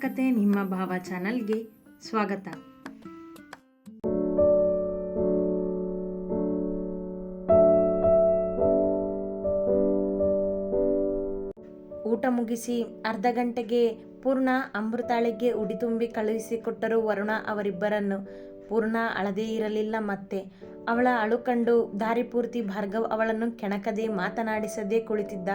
ಕತೆ ನಿಮ್ಮ ಭಾವ ಚಾನಲ್ಗೆ ಸ್ವಾಗತ. ಊಟ ಮುಗಿಸಿ ಅರ್ಧ ಗಂಟೆಗೆ ಪೂರ್ಣ ಅಮೃತಾಳಿಗೆ ಉಡಿ ತುಂಬಿ ಕಳುಹಿಸಿಕೊಟ್ಟರು ವರುಣ ಅವರಿಬ್ಬರನ್ನು. ಪೂರ್ಣ ಅಳದೇ ಇರಲಿಲ್ಲ ಮತ್ತೆ. ಅವಳ ಅಳುಕಂಡು ದಾರಿಪೂರ್ತಿ ದಾರಿ ಪೂರ್ತಿ ಭಾರ್ಗವ್ ಅವಳನ್ನು ಕೆಣಕದೆ ಮಾತನಾಡಿಸದೆ ಕುಳಿತಿದ್ದ.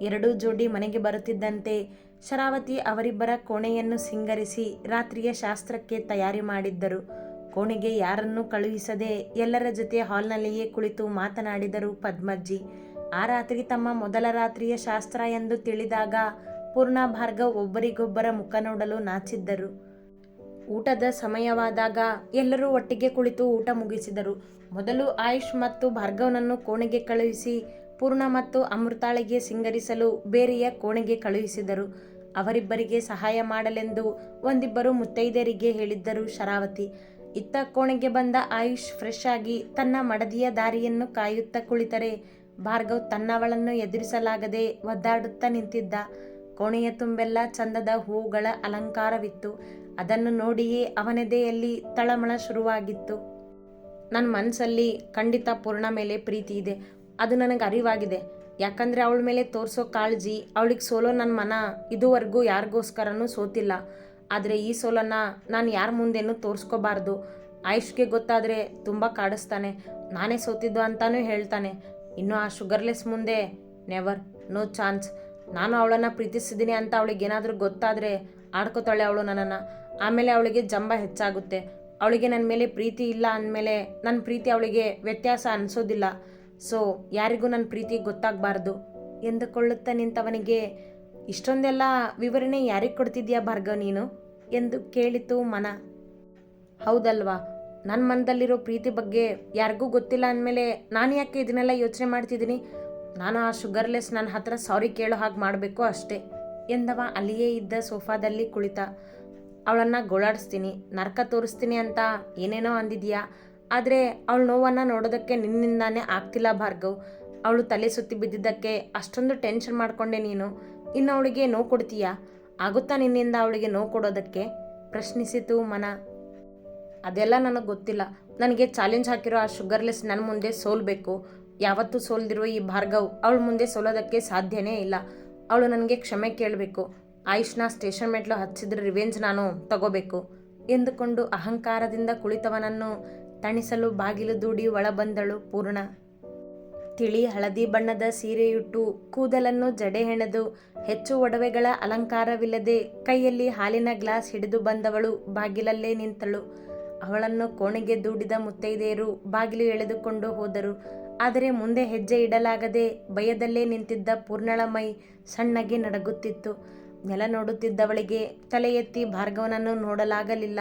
ಎರಡೂ ಜೋಡಿ ಮನೆಗೆ ಬರುತ್ತಿದ್ದಂತೆ ಶರಾವತಿ ಅವರಿಬ್ಬರ ಕೋಣೆಯನ್ನು ಸಿಂಗರಿಸಿ ರಾತ್ರಿಯ ಶಾಸ್ತ್ರಕ್ಕೆ ತಯಾರಿ ಮಾಡಿದ್ದರು. ಕೋಣೆಗೆ ಯಾರನ್ನೂ ಕಳುಹಿಸದೆ ಎಲ್ಲರ ಜೊತೆ ಹಾಲ್ನಲ್ಲಿಯೇ ಕುಳಿತು ಮಾತನಾಡಿದರು ಪದ್ಮಜ್ಜಿ. ಆ ರಾತ್ರಿ ತಮ್ಮ ಮೊದಲ ರಾತ್ರಿಯ ಶಾಸ್ತ್ರ ಎಂದು ತಿಳಿದಾಗ ಪೂರ್ಣ ಭಾರ್ಗವ್ ಒಬ್ಬರಿಗೊಬ್ಬರ ಮುಖ ನೋಡಲು ನಾಚಿದ್ದರು. ಊಟದ ಸಮಯವಾದಾಗ ಎಲ್ಲರೂ ಒಟ್ಟಿಗೆ ಕುಳಿತು ಊಟ ಮುಗಿಸಿದರು. ಮೊದಲು ಆಯುಷ್ ಮತ್ತು ಭಾರ್ಗವ್ನನ್ನು ಕೋಣೆಗೆ ಕಳುಹಿಸಿ ಪೂರ್ಣ ಮತ್ತು ಅಮೃತಾಳಿಗೆ ಸಿಂಗರಿಸಲು ಬೇರೆಯ ಕೋಣೆಗೆ ಕಳುಹಿಸಿದರು. ಅವರಿಬ್ಬರಿಗೆ ಸಹಾಯ ಮಾಡಲೆಂದು ಒಂದಿಬ್ಬರು ಮುತ್ತೈದೆಯರಿಗೆ ಹೇಳಿದ್ದರು ಶರಾವತಿ. ಇತ್ತ ಕೋಣೆಗೆ ಬಂದ ಆಯುಷ್ ಫ್ರೆಶ್ ಆಗಿ ತನ್ನ ಮಡದಿಯ ದಾರಿಯನ್ನು ಕಾಯುತ್ತಾ ಕುಳಿತರೆ. ಭಾರ್ಗವ್ ತನ್ನವಳನ್ನು ಎದುರಿಸಲಾಗದೆ ಒದ್ದಾಡುತ್ತಾ ನಿಂತಿದ್ದ. ಕೋಣೆಯ ತುಂಬೆಲ್ಲ ಚಂದದ ಹೂಗಳ ಅಲಂಕಾರವಿತ್ತು. ಅದನ್ನು ನೋಡಿಯೇ ಅವನೆದೆಯಲ್ಲಿ ತಳಮಳ ಶುರುವಾಗಿತ್ತು. ನನ್ನ ಮನಸ್ಸಲ್ಲಿ ಖಂಡಿತ ಪೂರ್ಣ ಮೇಲೆ ಪ್ರೀತಿ ಇದೆ. ಅದು ನನಗೆ ಅರಿವಾಗಿದೆ. ಯಾಕಂದರೆ ಅವಳ ಮೇಲೆ ತೋರಿಸೋ ಕಾಳಜಿ, ಅವಳಿಗೆ ಸೋಲೋ ನನ್ನ ಮನ ಇದುವರೆಗೂ ಯಾರಿಗೋಸ್ಕರನೂ ಸೋತಿಲ್ಲ. ಆದರೆ ಈ ಸೋಲನ್ನು ನಾನು ಯಾರ ಮುಂದೆನೂ ತೋರಿಸ್ಕೋಬಾರ್ದು. ಆಯುಷ್ಗೆ ಗೊತ್ತಾದರೆ ತುಂಬ ಕಾಡಿಸ್ತಾನೆ. ನಾನೇ ಸೋತಿದ್ದು ಅಂತಾನೂ ಹೇಳ್ತಾನೆ. ಇನ್ನು ಆ ಶುಗರ್ಲೆಸ್ ಮುಂದೆ ನೆವರ್ ನೋ ಚಾನ್ಸ್ ನಾನು ಅವಳನ್ನು ಪ್ರೀತಿಸಿದ್ದೀನಿ ಅಂತ ಅವಳಿಗೆ ಏನಾದರೂ ಗೊತ್ತಾದರೆ ಆಡ್ಕೋತಾಳೆ ಅವಳು ನನ್ನನ್ನು. ಆಮೇಲೆ ಅವಳಿಗೆ ಜಂಬ ಹೆಚ್ಚಾಗುತ್ತೆ. ಅವಳಿಗೆ ನನ್ನ ಮೇಲೆ ಪ್ರೀತಿ ಇಲ್ಲ ಅಂದಮೇಲೆ ನನ್ನ ಪ್ರೀತಿ ಅವಳಿಗೆ ವ್ಯತ್ಯಾಸ ಅನಿಸೋದಿಲ್ಲ. ಸೊ, ಯಾರಿಗೂ ನನ್ನ ಪ್ರೀತಿ ಗೊತ್ತಾಗಬಾರ್ದು ಎಂದುಕೊಳ್ಳುತ್ತಾ ನಿಂತವನಿಗೆ ಇಷ್ಟೊಂದೆಲ್ಲ ವಿವರಣೆ ಯಾರಿಗೆ ಕೊಡ್ತಿದ್ಯಾ ಭಾರ್ಗವ್ ನೀನು? ಎಂದು ಕೇಳಿತು ಮನ. ಹೌದಲ್ವಾ? ನನ್ನ ಮನದಲ್ಲಿರೋ ಪ್ರೀತಿ ಬಗ್ಗೆ ಯಾರಿಗೂ ಗೊತ್ತಿಲ್ಲ ಅಂದಮೇಲೆ ನಾನು ಯಾಕೆ ಇದನ್ನೆಲ್ಲ ಯೋಚನೆ ಮಾಡ್ತಿದ್ದೀನಿ? ನಾನು ಆ ಶುಗರ್ಲೆಸ್ ನನ್ನ ಹತ್ರ ಸಾರಿ ಕೇಳೋ ಹಾಗೆ ಮಾಡಬೇಕು ಅಷ್ಟೇ, ಎಂದವ ಅಲ್ಲಿಯೇ ಇದ್ದ ಸೋಫಾದಲ್ಲಿ ಕುಳಿತ. ಅವಳನ್ನು ಗೋಳಾಡಿಸ್ತೀನಿ, ನರಕ ತೋರಿಸ್ತೀನಿ ಅಂತ ಏನೇನೋ ಅಂದಿದ್ಯಾ? ಆದರೆ ಅವಳ ನೋವನ್ನು ನೋಡೋದಕ್ಕೆ ನಿನ್ನಿಂದಾನೇ ಆಗ್ತಿಲ್ಲ ಭಾರ್ಗವ್. ಅವಳು ತಲೆ ಸುತ್ತಿ ಬಿದ್ದಿದ್ದಕ್ಕೆ ಅಷ್ಟೊಂದು ಟೆನ್ಷನ್ ಮಾಡ್ಕೊಂಡೆ ನೀನು. ಇನ್ನು ಅವಳಿಗೆ ನೋವು ಕೊಡ್ತೀಯಾ? ಆಗುತ್ತಾ ನಿನ್ನಿಂದ ಅವಳಿಗೆ ನೋವು ಕೊಡೋದಕ್ಕೆ? ಪ್ರಶ್ನಿಸಿತು ಮನ. ಅದೆಲ್ಲ ನನಗೆ ಗೊತ್ತಿಲ್ಲ. ನನಗೆ ಚಾಲೆಂಜ್ ಹಾಕಿರೋ ಆ ಶುಗರ್ಲೆಸ್ ನನ್ನ ಮುಂದೆ ಸೋಲ್ಬೇಕು. ಯಾವತ್ತೂ ಸೋಲ್ದಿರೋ ಈ ಭಾರ್ಗವ್ ಅವಳ ಮುಂದೆ ಸೋಲೋದಕ್ಕೆ ಸಾಧ್ಯನೇ ಇಲ್ಲ. ಅವಳು ನನಗೆ ಕ್ಷಮೆ ಕೇಳಬೇಕು. ಆಯುಷ್ನ ಸ್ಟೇಷನ್ ಮೆಟ್ಲು ಹಚ್ಚಿದ್ರೆ ರಿವೆಂಜ್ ನಾನು ತಗೋಬೇಕು. ಎಂದುಕೊಂಡು ಅಹಂಕಾರದಿಂದ ಕುಳಿತವನನ್ನು ತಣಿಸಲು ಬಾಗಿಲು ದೂಡಿ ಒಳಬಂದಳು ಪೂರ್ಣ. ತಿಳಿ ಹಳದಿ ಬಣ್ಣದ ಸೀರೆಯುಟ್ಟು ಕೂದಲನ್ನು ಜಡೆ ಹೆಣೆದು ಹೆಚ್ಚು ಒಡವೆಗಳ ಅಲಂಕಾರವಿಲ್ಲದೆ ಕೈಯಲ್ಲಿ ಹಾಲಿನ ಗ್ಲಾಸ್ ಹಿಡಿದು ಬಂದವಳು ಬಾಗಿಲಲ್ಲೇ ನಿಂತಳು. ಅವಳನ್ನು ಕೋಣೆಗೆ ದೂಡಿದ ಮುತ್ತೈದೆಯರು ಬಾಗಿಲು ಎಳೆದುಕೊಂಡು ಹೋದರು. ಆದರೆ ಮುಂದೆ ಹೆಜ್ಜೆ ಇಡಲಾಗದೆ ಭಯದಲ್ಲೇ ನಿಂತಿದ್ದ ಪೂರ್ಣಳ ಮೈ ಸಣ್ಣಗೆ ನಡಗುತ್ತಿತ್ತು. ನೆಲ ನೋಡುತ್ತಿದ್ದವಳಿಗೆ ತಲೆ ಎತ್ತಿ ಭಾರ್ಗವನನ್ನು ನೋಡಲಾಗಲಿಲ್ಲ.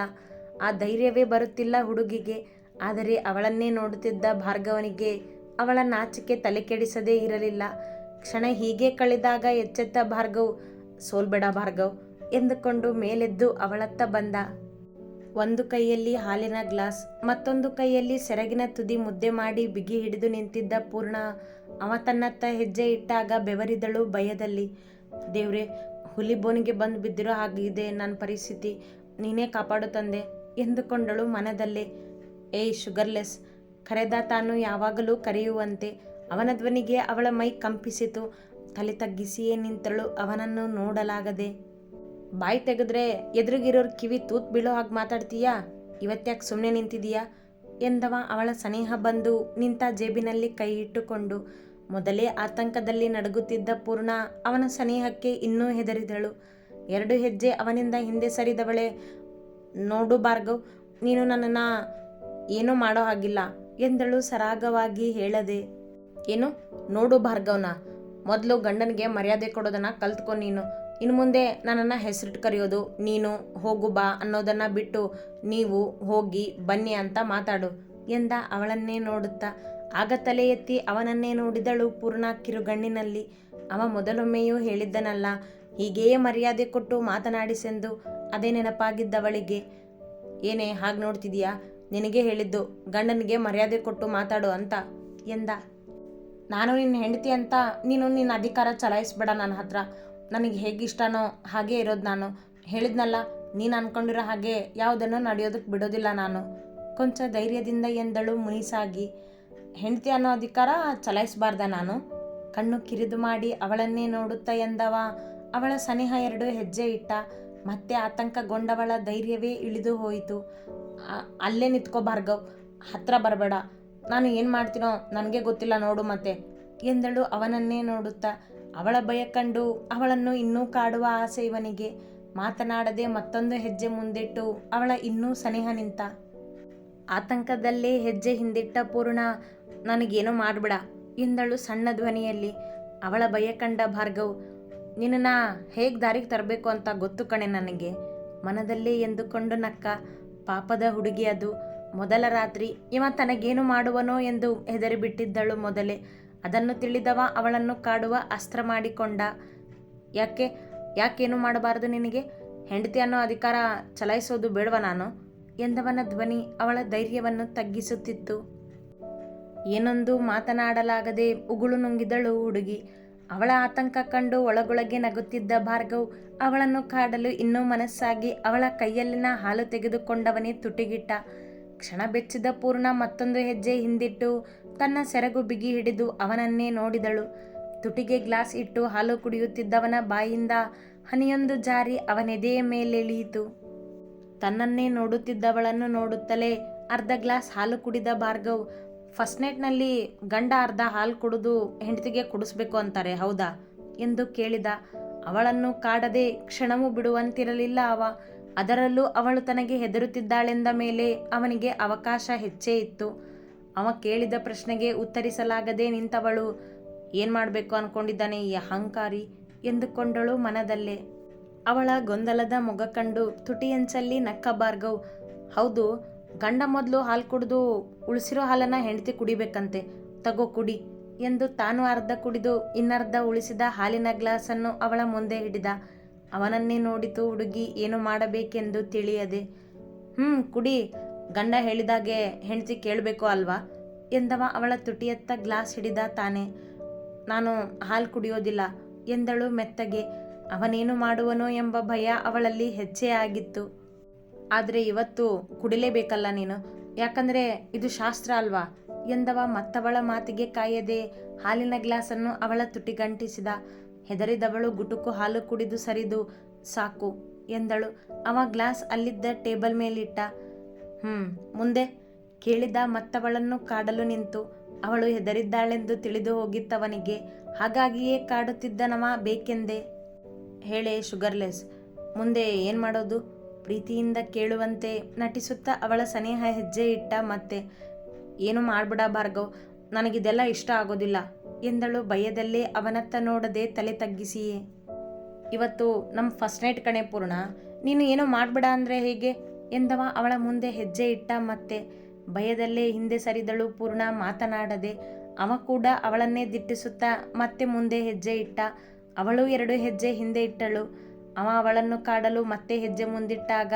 ಆ ಧೈರ್ಯವೇ ಬರುತ್ತಿಲ್ಲ ಹುಡುಗಿಗೆ. ಆದರೆ ಅವಳನ್ನೇ ನೋಡುತ್ತಿದ್ದ ಭಾರ್ಗವನಿಗೆ ಅವಳ ನಾಚಿಕೆ ತಲೆ ಕೆಡಿಸದೇ ಇರಲಿಲ್ಲ. ಕ್ಷಣ ಹೀಗೆ ಕಳೆದಾಗ ಎಚ್ಚೆತ್ತ ಭಾರ್ಗವ್, ಸೋಲ್ಬೇಡ ಭಾರ್ಗವ್ ಎಂದುಕೊಂಡು ಮೇಲೆದ್ದು ಅವಳತ್ತ ಬಂದ. ಒಂದು ಕೈಯಲ್ಲಿ ಹಾಲಿನ ಗ್ಲಾಸ್, ಮತ್ತೊಂದು ಕೈಯಲ್ಲಿ ಸೆರಗಿನ ತುದಿ ಮುದ್ದೆ ಮಾಡಿ ಬಿಗಿ ಹಿಡಿದು ನಿಂತಿದ್ದ ಪೂರ್ಣ, ಅವ ತನ್ನತ್ತ ಹೆಜ್ಜೆ ಇಟ್ಟಾಗ ಬೆವರಿದಳು ಭಯದಲ್ಲಿ. ದೇವ್ರೆ, ಹುಲಿ ಬೋನಿಗೆ ಬಂದು ಬಿದ್ದಿರೋ ಹಾಗಿದೆ ನನ್ನ ಪರಿಸ್ಥಿತಿ, ನೀನೇ ಕಾಪಾಡು ತಂದೆ ಎಂದುಕೊಂಡಳು ಮನದಲ್ಲೇ. ಏಯ್ ಶುಗರ್ಲೆಸ್ ಕರೆದ ತಾನು ಯಾವಾಗಲೂ ಕರೆಯುವಂತೆ ಅವನ ಧ್ವನಿಗೆ ಅವಳ ಮೈ ಕಂಪಿಸಿತು. ತಲೆ ತಗ್ಗಿಸಿಯೇ ನಿಂತಳು ಅವನನ್ನು ನೋಡಲಾಗದೆ. ಬಾಯಿ ತೆಗೆದ್ರೆ ಎದುರಿಗಿರೋರ್ ಕಿವಿ ತೂತ್ ಬೀಳೋ ಹಾಗೆ ಮಾತಾಡ್ತೀಯಾ? ಇವತ್ತ್ಯಾಕೆ ಸುಮ್ಮನೆ ನಿಂತಿದೀಯಾ? ಎಂದವ ಅವಳ ಸನೇಹ ಬಂದು ನಿಂತ ಜೇಬಿನಲ್ಲಿ ಕೈ ಇಟ್ಟುಕೊಂಡು. ಮೊದಲೇ ಆತಂಕದಲ್ಲಿ ನಡುಗುತ್ತಿದ್ದ ಪೂರ್ಣ ಅವನ ಸನೇಹಕ್ಕೆ ಇನ್ನೂ ಹೆದರಿದಳು. ಎರಡು ಹೆಜ್ಜೆ ಅವನಿಂದ ಹಿಂದೆ ಸರಿದವಳೆ, ನೋಡು ಭಾರ್ಗವ್, ನೀನು ನನ್ನನ್ನು ಏನೂ ಮಾಡೋ ಹಾಗಿಲ್ಲ ಎಂದಳು ಸರಾಗವಾಗಿ ಹೇಳದೆ. ಏನು? ನೋಡು ಭಾರ್ಗವ್ನ, ಮೊದಲು ಗಂಡನಿಗೆ ಮರ್ಯಾದೆ ಕೊಡೋದನ್ನು ಕಲ್ತ್ಕೊ ನೀನು. ಇನ್ನು ಮುಂದೆ ನನ್ನನ್ನು ಹೆಸರಿಟ್ಟು ಕರೆಯೋದು, ನೀನು ಹೋಗು ಬಾ ಅನ್ನೋದನ್ನು ಬಿಟ್ಟು ನೀವು ಹೋಗಿ ಬನ್ನಿ ಅಂತ ಮಾತಾಡು ಎಂದ ಅವಳನ್ನೇ ನೋಡುತ್ತಾ. ಆಗ ತಲೆ ಎತ್ತಿ ಅವನನ್ನೇ ನೋಡಿದಳು ಪೂರ್ಣ ಕಿರುಗಣ್ಣಿನಲ್ಲಿ. ಅವ ಮೊದಲೊಮ್ಮೆಯೂ ಹೇಳಿದ್ದನಲ್ಲ ಹೀಗೇ ಮರ್ಯಾದೆ ಕೊಟ್ಟು ಮಾತನಾಡಿಸೆಂದು ಅದೇ ನೆನಪಾಗಿದ್ದವಳಿಗೆ. ಏನೇ, ಹಾಗೆ ನೋಡ್ತಿದೀಯಾ? ನಿನಗೆ ಹೇಳಿದ್ದು, ಗಂಡನಿಗೆ ಮರ್ಯಾದೆ ಕೊಟ್ಟು ಮಾತಾಡು ಅಂತ ಎಂದ. ನಾನು ನಿನ್ನ ಹೆಂಡತಿ ಅಂತ ನೀನು ನಿನ್ನ ಅಧಿಕಾರ ಚಲಾಯಿಸ್ಬೇಡ ನನ್ನ ಹತ್ರ. ನನಗೆ ಹೇಗೆ ಇಷ್ಟನೋ ಹಾಗೇ ಇರೋದು ನಾನು. ಹೇಳಿದ್ನಲ್ಲ, ನೀನು ಅನ್ಕೊಂಡಿರೋ ಹಾಗೆ ಯಾವುದನ್ನು ನಡೆಯೋದಕ್ಕೆ ಬಿಡೋದಿಲ್ಲ ನಾನು. ಕೊಂಚ ಧೈರ್ಯದಿಂದ ಎಂದಳು ಮುನಿಸಾಗಿ. ಹೆಂಡತಿ ಅನ್ನೋ ಅಧಿಕಾರ ಚಲಾಯಿಸಬಾರ್ದ ನಾನು. ಕಣ್ಣು ಕಿರಿದು ಮಾಡಿ ಅವಳನ್ನೇ ನೋಡುತ್ತಾ ಎಂದವ. ಅವಳ ಸನಿಹ ಎರಡು ಹೆಜ್ಜೆ ಇಟ್ಟ. ಮತ್ತೆ ಆತಂಕಗೊಂಡವಳ ಧೈರ್ಯವೇ ಇಳಿದು ಹೋಯಿತು. ಅಲ್ಲೇ ನಿಂತ್ಕೋ ಭಾರ್ಗವ್, ಹತ್ರ ಬರಬೇಡ. ನಾನು ಏನು ಮಾಡ್ತೀನೋ ನನಗೆ ಗೊತ್ತಿಲ್ಲ ನೋಡು ಮತ್ತೆ, ಎಂದಳು ಅವನನ್ನೇ ನೋಡುತ್ತಾ. ಅವಳ ಭಯ ಕಂಡು ಅವಳನ್ನು ಇನ್ನೂ ಕಾಡುವ ಆಸೆ ಇವನಿಗೆ. ಮಾತನಾಡದೆ ಮತ್ತೊಂದು ಹೆಜ್ಜೆ ಮುಂದಿಟ್ಟು ಅವಳ ಇನ್ನೂ ಸನಿಹ ನಿಂತ. ಆತಂಕದಲ್ಲೇ ಹೆಜ್ಜೆ ಹಿಂದಿಟ್ಟ ಪೂರ್ಣ, ನನಗೇನು ಮಾಡಬೇಡ ಎಂದಳು ಸಣ್ಣ ಧ್ವನಿಯಲ್ಲಿ. ಅವಳ ಭಯ ಕಂಡ ಭಾರ್ಗವ್ ನಿನ್ನ ಹೇಗೆ ದಾರಿಗೆ ತರಬೇಕು ಅಂತ ಗೊತ್ತು ಕಣೆ ನನಗೆ. ಮನದಲ್ಲಿ ಎಂದುಕೊಂಡು ನಕ್ಕ, ಪಾಪದ ಹುಡುಗಿ ಅದು. ಮೊದಲ ರಾತ್ರಿ ಇವ ತನಗೇನು ಮಾಡುವನೋ ಎಂದು ಹೆದರಿ ಬಿಟ್ಟಿದ್ದಳು ಮೊದಲೇ. ಅದನ್ನು ತಿಳಿದವ ಅವಳನ್ನು ಕಾಡುವ ಅಸ್ತ್ರ ಮಾಡಿಕೊಂಡ. ಯಾಕೆ, ಯಾಕೇನು ಮಾಡಬಾರದು ನಿನಗೆ? ಹೆಂಡತಿ ಅನ್ನೋ ಅಧಿಕಾರ ಚಲಾಯಿಸೋದು ಬೇಡವ ನಾನು? ಎಂದವನ ಧ್ವನಿ ಅವಳ ಧೈರ್ಯವನ್ನು ತಗ್ಗಿಸುತ್ತಿತ್ತು. ಏನೊಂದು ಮಾತನಾಡಲಾಗದೆ ಉಗುಳು ನುಂಗಿದಳು ಹುಡುಗಿ. ಅವಳ ಆತಂಕ ಕಂಡು ಒಳಗೊಳಗೆ ನಗುತ್ತಿದ್ದ ಭಾರ್ಗವ್ ಅವಳನ್ನು ಕಾಡಲು ಇನ್ನೂ ಮನಸ್ಸಾಗಿ ಅವಳ ಕೈಯಲ್ಲಿನ ಹಾಲು ತೆಗೆದುಕೊಂಡವನೇ ತುಟಿಗಿಟ್ಟ. ಕ್ಷಣ ಬೆಚ್ಚಿದ ಪೂರ್ಣ ಮತ್ತೊಂದು ಹೆಜ್ಜೆ ಹಿಂದಿಟ್ಟು ತನ್ನ ಸೆರಗು ಬಿಗಿ ಹಿಡಿದು ಅವನನ್ನೇ ನೋಡಿದಳು. ತುಟಿಗೆ ಗ್ಲಾಸ್ ಇಟ್ಟು ಹಾಲು ಕುಡಿಯುತ್ತಿದ್ದವನ ಬಾಯಿಂದ ಹನಿಯೊಂದು ಜಾರಿ ಅವನೆದೆಯ ಮೇಲೆಳೆಯಿತು. ತನ್ನನ್ನೇ ನೋಡುತ್ತಿದ್ದವಳನ್ನು ನೋಡುತ್ತಲೇ ಅರ್ಧ ಗ್ಲಾಸ್ ಹಾಲು ಕುಡಿದ ಭಾರ್ಗವ್ ಫಸ್ಟ್ ನೈಟ್ನಲ್ಲಿ ಗಂಡ ಅರ್ಧ ಹಾಲು ಕುಡಿದು ಹೆಂಡತಿಗೆ ಕುಡಿಸ್ಬೇಕು ಅಂತಾರೆ, ಹೌದಾ? ಎಂದು ಕೇಳಿದ. ಅವಳನ್ನು ಕಾಡದೆ ಕ್ಷಣವೂ ಬಿಡುವಂತಿರಲಿಲ್ಲ ಅವ. ಅದರಲ್ಲೂ ಅವಳು ತನಗೆ ಹೆದರುತ್ತಿದ್ದಾಳೆಂದ ಮೇಲೆ ಅವನಿಗೆ ಅವಕಾಶ ಹೆಚ್ಚೇ ಇತ್ತು. ಅವ ಕೇಳಿದ ಪ್ರಶ್ನೆಗೆ ಉತ್ತರಿಸಲಾಗದೆ ನಿಂತವಳು, ಏನು ಮಾಡಬೇಕು ಅನ್ಕೊಂಡಿದ್ದಾನೆ ಈ ಅಹಂಕಾರಿ? ಎಂದುಕೊಂಡಳು ಮನದಲ್ಲೇ. ಅವಳ ಗೊಂದಲದ ಮೊಗ ಕಂಡು ತುಟಿಯಂಚಲ್ಲಿ ನಕ್ಕ ಭಾರ್ಗವ್, ಹೌದು ಗಂಡ ಮೊದಲು ಹಾಲು ಕುಡಿದು ಉಳಿಸಿರೋ ಹಾಲನ್ನು ಹೆಂಡತಿ ಕುಡಿಬೇಕಂತೆ. ತಗೋ ಕುಡಿ ಎಂದು ತಾನು ಅರ್ಧ ಕುಡಿದು ಇನ್ನರ್ಧ ಉಳಿಸಿದ ಹಾಲಿನ ಗ್ಲಾಸನ್ನು ಅವಳ ಮುಂದೆ ಹಿಡಿದ. ಅವನನ್ನೇ ನೋಡಿತು ಹುಡುಗಿ ಏನು ಮಾಡಬೇಕೆಂದು ತಿಳಿಯದೆ. ಹ್ಞೂ ಕುಡಿ. ಗಂಡ ಹೇಳಿದಾಗೆ ಹೆಂಡತಿ ಕೇಳಬೇಕು ಅಲ್ವಾ? ಎಂದವ ಅವಳ ತುಟಿಯತ್ತ ಗ್ಲಾಸ್ ಹಿಡಿದ ತಾನೆ. ನಾನು ಹಾಲು ಕುಡಿಯೋದಿಲ್ಲ ಎಂದಳು ಮೆತ್ತಗೆ. ಅವನೇನು ಮಾಡುವನೋ ಎಂಬ ಭಯ ಅವಳಲ್ಲಿ ಹೆಚ್ಚೇ ಆಗಿತ್ತು. ಆದರೆ ಇವತ್ತು ಕುಡಿಲೇಬೇಕಲ್ಲ ನೀನು? ಯಾಕಂದರೆ ಇದು ಶಾಸ್ತ್ರ ಅಲ್ವಾ? ಎಂದವ ಮತ್ತವಳ ಮಾತಿಗೆ ಕಾಯದೆ ಹಾಲಿನ ಗ್ಲಾಸನ್ನು ಅವಳ ತುಟಿಗಂಟಿಸಿದ ಹೆದರಿದವಳು ಗುಟುಕು ಹಾಲು ಕುಡಿದು ಸರಿದು, ಸಾಕು, ಎಂದಳು. ಅವ ಗ್ಲಾಸ್ ಅಲ್ಲಿದ್ದ ಟೇಬಲ್ ಮೇಲಿಟ್ಟ. ಹ್ಞೂ ಮುಂದೆ, ಕೇಳಿದ ಮತ್ತವಳನ್ನು ಕಾಡಲು ನಿಂತು. ಅವಳು ಹೆದರಿದ್ದಾಳೆಂದು ತಿಳಿದು ಹೋಗಿತ್ತವನಿಗೆ. ಹಾಗಾಗಿಯೇ ಕಾಡುತ್ತಿದ್ದನವ ಬೇಕೆಂದೆ? ಹೇಳೆ, ಶುಗರ್ಲೆಸ್. ಮುಂದೆ ಏನು ಮಾಡೋದು? ಪ್ರೀತಿಯಿಂದ ಕೇಳುವಂತೆ ನಟಿಸುತ್ತಾ ಅವಳ ಸನೇಹ ಹೆಜ್ಜೆ ಇಟ್ಟ ಮತ್ತೆ, ಏನು ಮಾಡ್ಬಿಡ ಭಾರ್ಗವ್, ನನಗಿದೆಲ್ಲ ಇಷ್ಟ ಆಗೋದಿಲ್ಲ ಎಂದಳು ಭಯದಲ್ಲೇ ಅವನತ್ತ ನೋಡದೆ ತಲೆ ತಗ್ಗಿಸಿಯೇ. ಇವತ್ತು ನಮ್ಮ ಫಸ್ಟ್ ನೈಟ್ ಕಣೆ ಪೂರ್ಣ, ನೀನು ಏನೋ ಮಾಡ್ಬಿಡ ಅಂದರೆ ಹೇಗೆ? ಎಂದವ ಅವಳ ಮುಂದೆ ಹೆಜ್ಜೆ ಇಟ್ಟ ಮತ್ತೆ, ಭಯದಲ್ಲೇ ಹಿಂದೆ ಸರಿದಳು ಪೂರ್ಣ ಮಾತನಾಡದೆ, ಅವ ಕೂಡ ಅವಳನ್ನೇ ದಿಟ್ಟಿಸುತ್ತಾ ಮತ್ತೆ ಮುಂದೆ ಹೆಜ್ಜೆ ಇಟ್ಟ. ಅವಳು ಎರಡು ಹೆಜ್ಜೆ ಹಿಂದೆ ಇಟ್ಟಳು. ಅವ ಅವಳನ್ನು ಕಾಡಲು ಮತ್ತೆ ಹೆಜ್ಜೆ ಮುಂದಿಟ್ಟಾಗ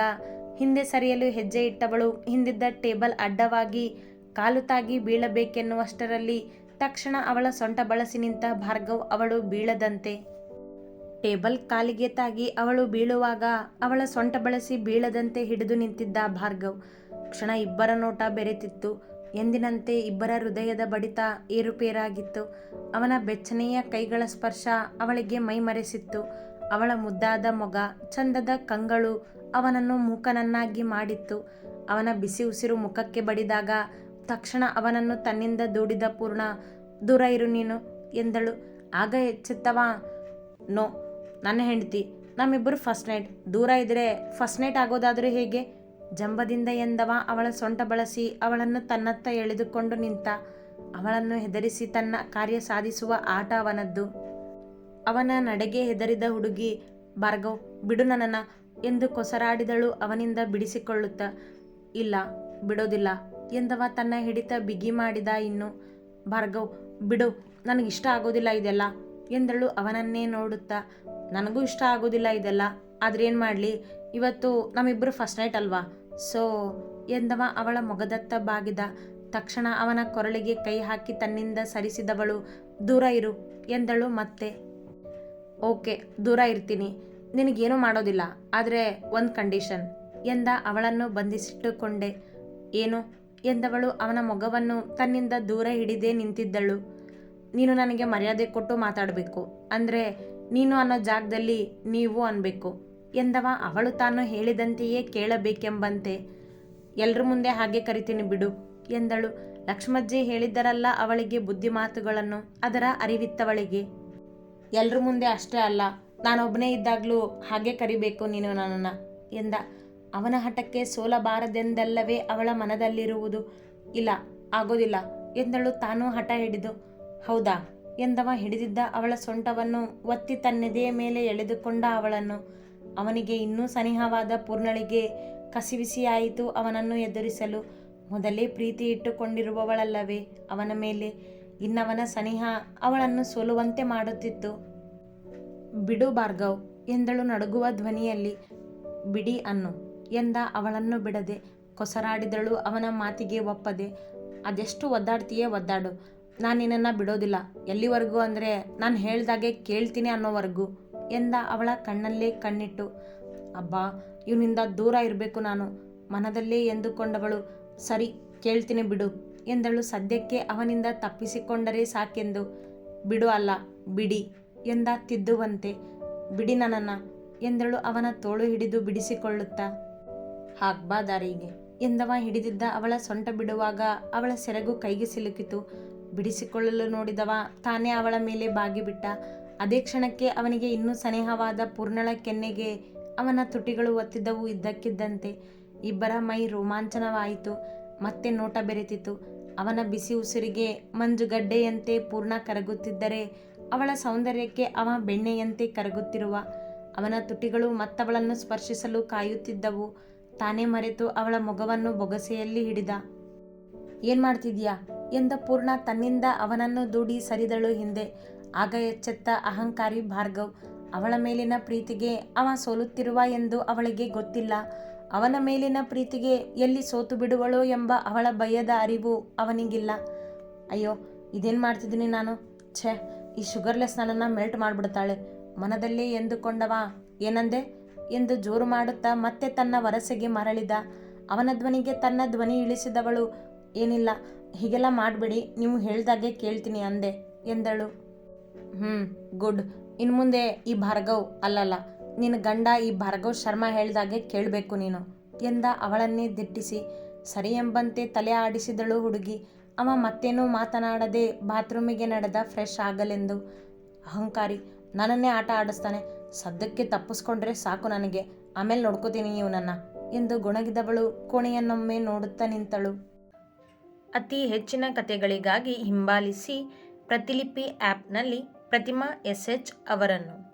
ಹಿಂದೆ ಸರಿಯಲು ಹೆಜ್ಜೆ ಇಟ್ಟವಳು. ಹಿಂದಿದ್ದ ಟೇಬಲ್ ಅಡ್ಡವಾಗಿ ಕಾಲು ತಾಗಿ ಬೀಳಬೇಕೆನ್ನುವಷ್ಟರಲ್ಲಿ ತಕ್ಷಣ ಅವಳ ಸೊಂಟ ಬಳಸಿ ನಿಂತ ಭಾರ್ಗವ್ ಅವಳು ಬೀಳದಂತೆ. ಟೇಬಲ್ ಕಾಲಿಗೆ ತಾಗಿ ಅವಳು ಬೀಳುವಾಗ ಅವಳ ಸೊಂಟ ಬಳಸಿ ಬೀಳದಂತೆ ಹಿಡಿದು ನಿಂತಿದ್ದ ಭಾರ್ಗವ್. ಕ್ಷಣ ಇಬ್ಬರ ನೋಟ ಬೆರೆತಿತ್ತು. ಎಂದಿನಂತೆ ಇಬ್ಬರ ಹೃದಯದ ಬಡಿತ ಏರುಪೇರಾಗಿತ್ತು. ಅವನ ಬೆಚ್ಚನೆಯ ಕೈಗಳ ಸ್ಪರ್ಶ ಅವಳಿಗೆ ಮೈಮರೆಸಿತ್ತು. ಅವಳ ಮುದ್ದಾದ ಮೊಗ ಚಂದದ ಕಂಗಳು ಅವನನ್ನು ಮೂಕನನ್ನಾಗಿ ಮಾಡಿತ್ತು. ಅವನ ಬಿಸಿ ಉಸಿರು ಮುಖಕ್ಕೆ ಬಡಿದಾಗ ತಕ್ಷಣ ಅವನನ್ನು ತನ್ನಿಂದ ದೂಡಿದ ಪೂರ್ಣ, ದೂರ ಇರು ನೀನು ಎಂದಳು. ಆಗ ಹೆಚ್ಚುತ್ತವ ನೋ, ನನ್ನ ಹೆಂಡತಿ, ನಮ್ಮಿಬ್ಬರು ಫಸ್ಟ್ ನೈಟ್ ದೂರ ಇದ್ದರೆ ಫಸ್ಟ್ ನೈಟ್ ಆಗೋದಾದರೂ ಹೇಗೆ? ಜಂಬದಿಂದ ಎಂದವ, ಅವಳ ಸೊಂಟ ಬಳಸಿ ಅವಳನ್ನು ತನ್ನತ್ತ ಎಳೆದುಕೊಂಡು ನಿಂತ. ಅವಳನ್ನು ಹೆದರಿಸಿ ತನ್ನ ಕಾರ್ಯ ಸಾಧಿಸುವ ಆಟ ಅವನದ್ದು. ಅವನ ನಡೆಗೆ ಹೆದರಿದ ಹುಡುಗಿ, ಭಾರ್ಗವ್, ಬಿಡು ನನ್ನನ್ನು, ಎಂದು ಕೊಸರಾಡಿದಳು ಅವನಿಂದ ಬಿಡಿಸಿಕೊಳ್ಳುತ್ತ, ಇಲ್ಲ, ಬಿಡೋದಿಲ್ಲ, ಎಂದವ ತನ್ನ ಹಿಡಿತ ಬಿಗಿ ಮಾಡಿದ ಇನ್ನು, ಭಾರ್ಗವ್, ಬಿಡು ನನಗಿಷ್ಟ ಆಗೋದಿಲ್ಲ ಇದೆಲ್ಲ, ಎಂದಳು ಅವನನ್ನೇ ನೋಡುತ್ತಾ, ನನಗೂ ಇಷ್ಟ ಆಗೋದಿಲ್ಲ ಇದೆಲ್ಲ, ಆದ್ರೆ ಏನು ಮಾಡಲಿ, ಇವತ್ತು ನಮ್ಮಿಬ್ಬರು ಫಸ್ಟ್ ನೈಟ್ ಅಲ್ವಾ ಸೊ ಎಂದವ ಅವಳ ಮೊಗದತ್ತ ಬಾಗಿದ ತಕ್ಷಣ ಅವನ ಕೊರಳಿಗೆ ಕೈ ಹಾಕಿ ತನ್ನಿಂದ ಸರಿಸಿದವಳು, ದೂರ ಇರು, ಎಂದಳು ಮತ್ತೆ ಓಕೆ, ದೂರ ಇರ್ತೀನಿ. ನಿನಗೇನು ಮಾಡೋದಿಲ್ಲ, ಆದರೆ ಒಂದು ಕಂಡೀಷನ್. ಎಂದ ಅವಳನ್ನು ಬಂಧಿಸಿಟ್ಟುಕೊಂಡೆ. ಏನು? ಎಂದವಳು ಅವನ ಮೊಗವನ್ನು ತನ್ನಿಂದ ದೂರ ಹಿಡಿದೇ ನಿಂತಿದ್ದಳು. ನೀನು ನನಗೆ ಮರ್ಯಾದೆ ಕೊಟ್ಟು ಮಾತಾಡಬೇಕು, ಅಂದರೆ ನೀನು ಅನ್ನೋ ಜಾಗದಲ್ಲಿ ನೀವು ಅನ್ಬೇಕು. ಎಂದವ ಅವಳು ತಾನು ಹೇಳಿದಂತೆಯೇ ಕೇಳಬೇಕೆಂಬಂತೆ. ಎಲ್ಲರ ಮುಂದೆ ಹಾಗೆ ಕರಿತೀನಿ ಬಿಡು, ಎಂದಳು. ಲಕ್ಷ್ಮಜ್ಜಿ ಹೇಳಿದ್ದರಲ್ಲ ಅವಳಿಗೆ ಬುದ್ಧಿ ಮಾತುಗಳನ್ನು ಅದರ ಅರಿವಿತ್ತವಳಿಗೆ. ಎಲ್ರ ಮುಂದೆ ಅಷ್ಟೇ ಅಲ್ಲ ನಾನೊಬ್ಬನೇ ಇದ್ದಾಗಲೂ ಹಾಗೆ ಕರಿಬೇಕು ನೀನು ನನ್ನನ್ನು ಎಂದ. ಅವನ ಹಠಕ್ಕೆ ಸೋಲಬಾರದೆಂದಲ್ಲವೇ ಅವಳ ಮನದಲ್ಲಿರುವುದು? ಇಲ್ಲ, ಆಗೋದಿಲ್ಲ ಎಂದಳು ತಾನೂ ಹಠ ಹಿಡಿದು. ಹೌದಾ? ಎಂದವ ಹಿಡಿದಿದ್ದ ಅವಳ ಸೊಂಟವನ್ನು ಒತ್ತಿ ತನ್ನೆದೆಯ ಮೇಲೆ ಎಳೆದುಕೊಂಡ ಅವಳನ್ನು. ಅವನಿಗೆ ಇನ್ನೂ ಸನಿಹವಾದ ಪೂರ್ಣಳಿಗೆ ಕಸಿವಿಸಿಯಾಯಿತು ಅವನನ್ನು ಎದುರಿಸಲು. ಮೊದಲೇ ಪ್ರೀತಿ ಇಟ್ಟುಕೊಂಡಿರುವವಳಲ್ಲವೇ ಅವನ ಮೇಲೆ. ಇನ್ನವನ ಸನಿಹ ಅವಳನ್ನು ಸೋಲುವಂತೆ ಮಾಡುತ್ತಿತ್ತು. ಬಿಡು ಭಾರ್ಗವ್, ಎಂದಳು ನಡುಗುವ ಧ್ವನಿಯಲ್ಲಿ, ಬಿಡಿ ಅನ್ನು, ಎಂದ ಅವಳನ್ನು ಬಿಡದೆ, ಕೊಸರಾಡಿದಳು ಅವನ ಮಾತಿಗೆ ಒಪ್ಪದೆ, ಅದೆಷ್ಟು ಒದ್ದಾಡ್ತೀಯೇ ಒದ್ದಾಡು, ನಾನು ನಿನ್ನನ್ನು ಬಿಡೋದಿಲ್ಲ, ಎಲ್ಲಿವರೆಗೂ ಅಂದರೆ ನಾನು ಹೇಳ್ದಾಗೆ ಕೇಳ್ತೀನಿ ಅನ್ನೋವರೆಗೂ, ಎಂದ ಅವಳ ಕಣ್ಣಲ್ಲೇ ಕಣ್ಣಿಟ್ಟು. ಅಬ್ಬಾ, ಇವನಿಂದ ದೂರ ಇರಬೇಕು ನಾನು, ಮನದಲ್ಲೇ ಎಂದುಕೊಂಡವಳು, ಸರಿ, ಕೇಳ್ತೀನಿ ಬಿಡು ಎಂದಳು. ಸದ್ಯಕ್ಕೆ ಅವನಿಂದ ತಪ್ಪಿಸಿಕೊಂಡರೆ ಸಾಕೆಂದು. ಬಿಡು ಅಲ್ಲ, ಬಿಡಿ ಎಂದ ತಿದ್ದುವಂತೆ. ಬಿಡಿ ನನ್ನನ್ನು ಎಂದಳು. ಅವನ ತೋಳು ಹಿಡಿದು ಬಿಡಿಸಿಕೊಳ್ಳುತ್ತಾ. ಹಾಕ್ಬಾ ದಾರಿಗೆ ಎಂದವ. ಹಿಡಿದಿದ್ದ ಅವಳ ಸೊಂಟ ಬಿಡುವಾಗ ಅವಳ ಸೆರಗು ಕೈಗೆ ಸಿಲುಕಿತು. ಬಿಡಿಸಿಕೊಳ್ಳಲು ನೋಡಿದವ ತಾನೇ ಅವಳ ಮೇಲೆ ಬಾಗಿಬಿಟ್ಟ. ಅದೇ ಕ್ಷಣಕ್ಕೆ ಅವನಿಗೆ ಇನ್ನೂ ಸನೇಹವಾದ ಪೂರ್ಣಳ ಕೆನ್ನೆಗೆ ಅವನ ತುಟಿಗಳು ಒತ್ತಿದ್ದವು ಇದ್ದಕ್ಕಿದ್ದಂತೆ. ಇಬ್ಬರ ಮೈ ರೋಮಾಂಚನವಾಯಿತು. ಮತ್ತೆ ನೋಟ ಬೆರೆತಿತು. ಅವನ ಬಿಸಿ ಉಸಿರಿಗೆ ಮಂಜುಗಡ್ಡೆಯಂತೆ ಪೂರ್ಣ ಕರಗುತ್ತಿದ್ದರೆ ಅವಳ ಸೌಂದರ್ಯಕ್ಕೆ ಅವ ಬೆಣ್ಣೆಯಂತೆ ಕರಗುತ್ತಿರುವ. ಅವನ ತುಟಿಗಳು ಮತ್ತವಳನ್ನು ಸ್ಪರ್ಶಿಸಲು ಕಾಯುತ್ತಿದ್ದವು. ತಾನೇ ಮರೆತು ಅವಳ ಮೊಗವನ್ನು ಬೊಗಸೆಯಲ್ಲಿ ಹಿಡಿದ. ಏನ್ ಮಾಡ್ತಿದ್ಯಾ? ಎಂದ ಪೂರ್ಣ ತನ್ನಿಂದ ಅವನನ್ನು ದೂಡಿ ಸರಿದಳು ಹಿಂದೆ. ಆಗ ಎಚ್ಚೆತ್ತ ಅಹಂಕಾರಿ ಭಾರ್ಗವ್, ಅವಳ ಮೇಲಿನ ಪ್ರೀತಿಗೆ ಅವ ಸೋಲುತ್ತಿರುವ ಎಂದು ಅವಳಿಗೆ ಗೊತ್ತಿಲ್ಲ. ಅವನ ಮೇಲಿನ ಪ್ರೀತಿಗೆ ಎಲ್ಲಿ ಸೋತು ಬಿಡುವಳೋ ಎಂಬ ಅವಳ ಭಯದ ಅರಿವು ಅವನಿಗಿಲ್ಲ. ಅಯ್ಯೋ, ಇದೇನು ಮಾಡ್ತಿದ್ದೀನಿ ನಾನು? ಛೇ, ಈ ಶುಗರ್ಲೆಸ್ ನನ್ನನ್ನು ಮೆಲ್ಟ್ ಮಾಡಿಬಿಡ್ತಾಳೆ. ಮನದಲ್ಲಿ ಎಂದುಕೊಂಡವ, ಏನಂದೆ? ಎಂದು ಜೋರು ಮಾಡುತ್ತಾ ಮತ್ತೆ ತನ್ನ ವರಸೆಗೆ ಮರಳಿದ. ಅವನ ಧ್ವನಿಗೆ ತನ್ನ ಧ್ವನಿ ಇಳಿಸಿದವಳು, ಏನಿಲ್ಲ, ಹೀಗೆಲ್ಲ ಮಾಡಬೇಡಿ, ನೀವು ಹೇಳ್ದಾಗೆ ಕೇಳ್ತೀನಿ ಅಂದೆ ಎಂದಳು. ಹ್ಞೂ ಗುಡ್. ಇನ್ನು ಮುಂದೆ ಈ ಭಾರ್ಗವ್ ಅಲ್ಲಲ್ಲ ನಿನ್ನ ಗಂಡ ಈ ಭಾರ್ಗವ್ ಶರ್ಮಾ ಹೇಳ್ದಾಗೆ ಕೇಳಬೇಕು ನೀನು. ಎಂದ ಅವಳನ್ನೇ ದಿಟ್ಟಿಸಿ. ಸರಿ ಎಂಬಂತೆ ತಲೆ ಆಡಿಸಿದಳು ಹುಡುಗಿ. ಅವ ಮತ್ತೇನೂ ಮಾತನಾಡದೆ ಬಾತ್ರೂಮಿಗೆ ನಡೆದ ಫ್ರೆಶ್ ಆಗಲೆಂದು. ಅಹಂಕಾರಿ, ನನ್ನನ್ನೇ ಆಟ ಆಡಿಸ್ತಾನೆ. ಸದ್ಯಕ್ಕೆ ತಪ್ಪಿಸ್ಕೊಂಡ್ರೆ ಸಾಕು ನನಗೆ. ಆಮೇಲೆ ನೋಡ್ಕೋತೀನಿ ಇವನನ್ನು ಎಂದು ಗುಣಗಿದವಳು ಕೋಣೆಯನ್ನೊಮ್ಮೆ ನೋಡುತ್ತಾ ನಿಂತಳು. ಅತಿ ಹೆಚ್ಚಿನ ಕಥೆಗಳಿಗಾಗಿ ಹಿಂಬಾಲಿಸಿ ಪ್ರತಿಲಿಪಿ ಆ್ಯಪ್ನಲ್ಲಿ ಪ್ರತಿಮಾ ಎಸ್ ಎಚ್ ಅವರನ್ನು.